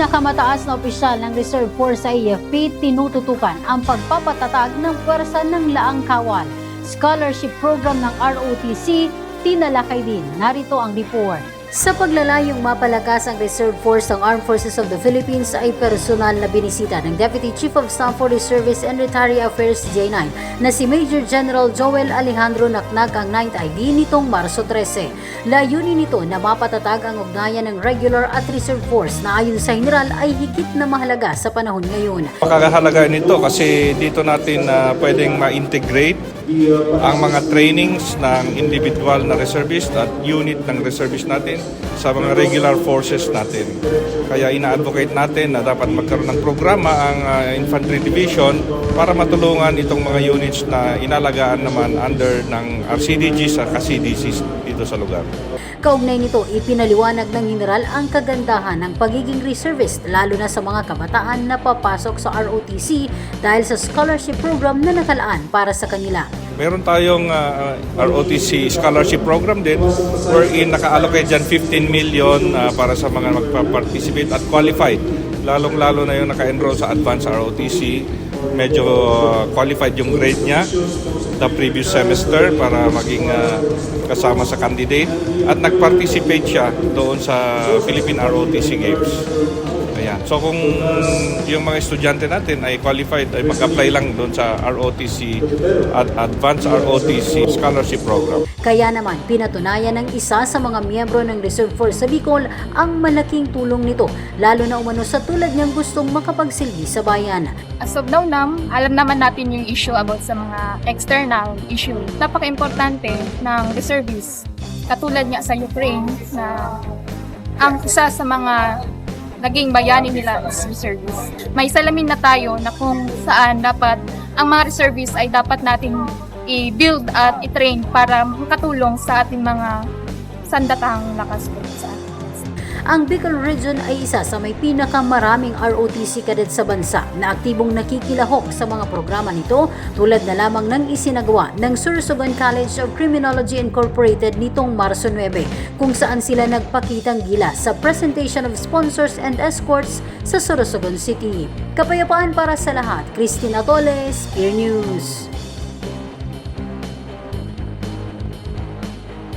pinakamataas na opisyal ng Reserve Force sa AFP, tinututukan ang pagpapatatag ng pwersa ng Laang Kawal. Scholarship program ng ROTC, tinalakay din. Narito ang report. Sa paglalayong mapalakas ang Reserve Force ng Armed Forces of the Philippines ay personal na binisita ng Deputy Chief of Staff for Reservice and Retiree Affairs J9 na si Major General Joel Alejandro Naknak ang 9th ID nitong Marso 13. Layunin nito na mapatatag ang ugnayan ng regular at reserve force na ayon sa general ay higit na mahalaga sa panahon ngayon. Pakakahalaga nito kasi dito natin na pwedeng ma-integrate ang mga trainings ng individual na reservist at unit ng reservist natin sa mga regular forces natin. Kaya ina-advocate natin na dapat magkaroon ng programa ang uh, Infantry Division para matulungan itong mga units na inalagaan naman under ng RCDGs at KCDCs dito sa lugar. Kaugnay nito, ipinaliwanag ng general ang kagandahan ng pagiging reservist lalo na sa mga kabataan na papasok sa ROTC dahil sa scholarship program na nakalaan para sa kanila. Meron tayong uh, ROTC scholarship program din wherein naka-allocate dyan 15 million uh, para sa mga magpa-participate at qualified. Lalong-lalo na yung naka-enroll sa advanced ROTC. Medyo uh, qualified yung grade niya the previous semester para maging uh, kasama sa candidate at nag-participate siya doon sa Philippine ROTC Games. Ayan. So kung yung mga estudyante natin ay qualified, ay mag-apply lang doon sa ROTC at Advanced ROTC Scholarship Program. Kaya naman, pinatunayan ng isa sa mga miyembro ng Reserve Force sa Bicol ang malaking tulong nito, lalo na umano sa tulad niyang gustong makapagsilbi sa bayan. As of now, nam, alam naman natin yung issue about sa mga external issue. Napaka-importante ng reservists. Katulad nga sa Ukraine na ang isa sa mga naging bayani nila is reservists. May salamin na tayo na kung saan dapat ang mga reservists ay dapat nating i-build at i-train para makatulong sa ating mga sandatang lakas po sa atin. Ang Bicol Region ay isa sa may pinakamaraming ROTC cadet sa bansa na aktibong nakikilahok sa mga programa nito tulad na lamang ng isinagawa ng Sursogon College of Criminology Incorporated nitong Marso 9 kung saan sila nagpakitang gila sa presentation of sponsors and escorts sa Sorsogon City. Kapayapaan para sa lahat, Christina Toles, Peer News.